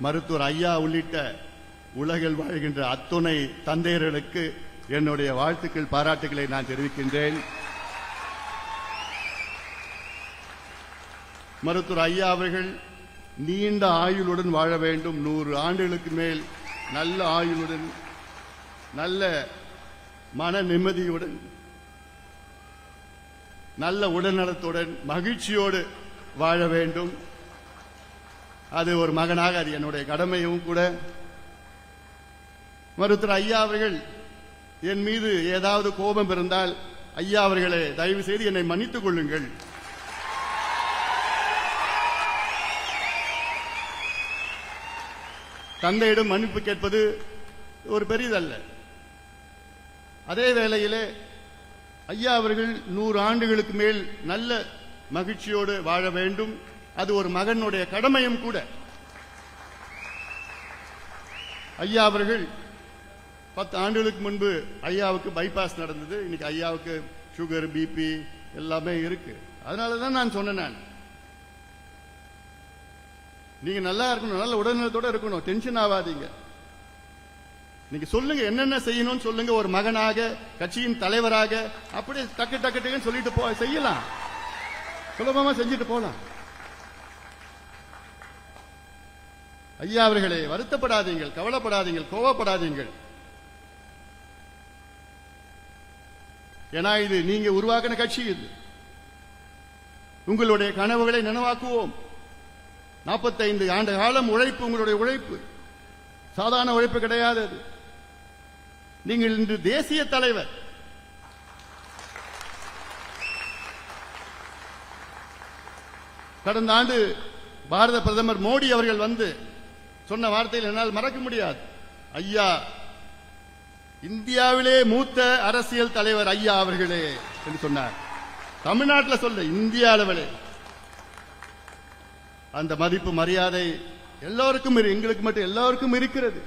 மருத்துவர் ஐயா உள்ளிட்ட உலகில் வாழ்கின்ற அத்துணை தந்தையர்களுக்கு என்னுடைய வாழ்த்துக்கள் பாராட்டுகளை நான் தெரிவிக்கின்றேன். மருத்துவர் ஐயா அவர்கள் நீண்ட ஆயுளுடன் வாழ வேண்டும். நூறு ஆண்டுகளுக்கு மேல் நல்ல ஆயுளுடன் நல்ல மன நிம்மதியுடன் நல்ல உடல்நலத்துடன் மகிழ்ச்சியோடு வாழ வேண்டும். அது ஒரு மகனாக அது என்னுடைய கடமையும் கூட. மருத்துவர் ஐயா அவர்கள் என் மீது ஏதாவது கோபம் இருந்தால் ஐயா அவர்களே தயவு செய்து என்னை மன்னித்துக் கொள்ளுங்கள். தந்தையிடம் மன்னிப்பு கேட்பது ஒரு பெரிதல்ல. அதே வேளையிலே ஐயா அவர்கள் நூறு ஆண்டுகளுக்கு மேல் நல்ல மகிழ்ச்சியோடு வாழ வேண்டும். அது ஒரு மகனுடைய கடமையும் கூட. ஐயா அவர்கள் பத்து ஆண்டுகளுக்கு முன்பு ஐயாவுக்கு பைபாஸ் நடந்தது. இன்னைக்கு ஐயாவுக்கு சுகர் பிபி எல்லாமே இருக்கு. அதனால தான் நான் சொன்னேன் நான். நீங்க நல்லா இருக்கணும் நல்ல உடல்நலத்தோட இருக்கணும். டென்ஷன் ஆகாதீங்க. நீங்க சொல்லுங்க என்னென்ன செய்யணும்னு சொல்லுங்க. ஒரு மகனாக கட்சியின் தலைவராக அப்படியே டக்கு டக்கு டக்குன்னு சொல்லிட்டு போ செய்யலாம். சுலபமா செஞ்சுட்டு போலாம். ஐயா அவர்களே வருத்தப்படாதீங்கள் கவலைப்படாதீங்கள் கோவப்படாதீங்கள் ஏன்னா இது நீங்க உருவாக்கின கட்சி இது. உங்களுடைய கனவுகளை நினைவாக்குவோம். நாற்பத்தைந்து ஆண்டு காலம் உழைப்பு உங்களுடைய உழைப்பு. சாதாரண உழைப்பு கிடையாது அது. நீங்கள் இன்று தேசிய தலைவர். கடந்த ஆண்டு பாரத பிரதமர் மோடி அவர்கள் வந்து சொன்ன வார்த்தையில் என்னால் மறக்க முடியாது. ஐயா இந்தியாவிலே மூத்த அரசியல் தலைவர் ஐயா அவர்களே என்று சொன்னார். தமிழ்நாட்டில் சொல்ல இந்திய அளவிலே. அந்த மதிப்பு மரியாதை எல்லோருக்கும் எங்களுக்கு மட்டும் எல்லோருக்கும் இருக்கிறது.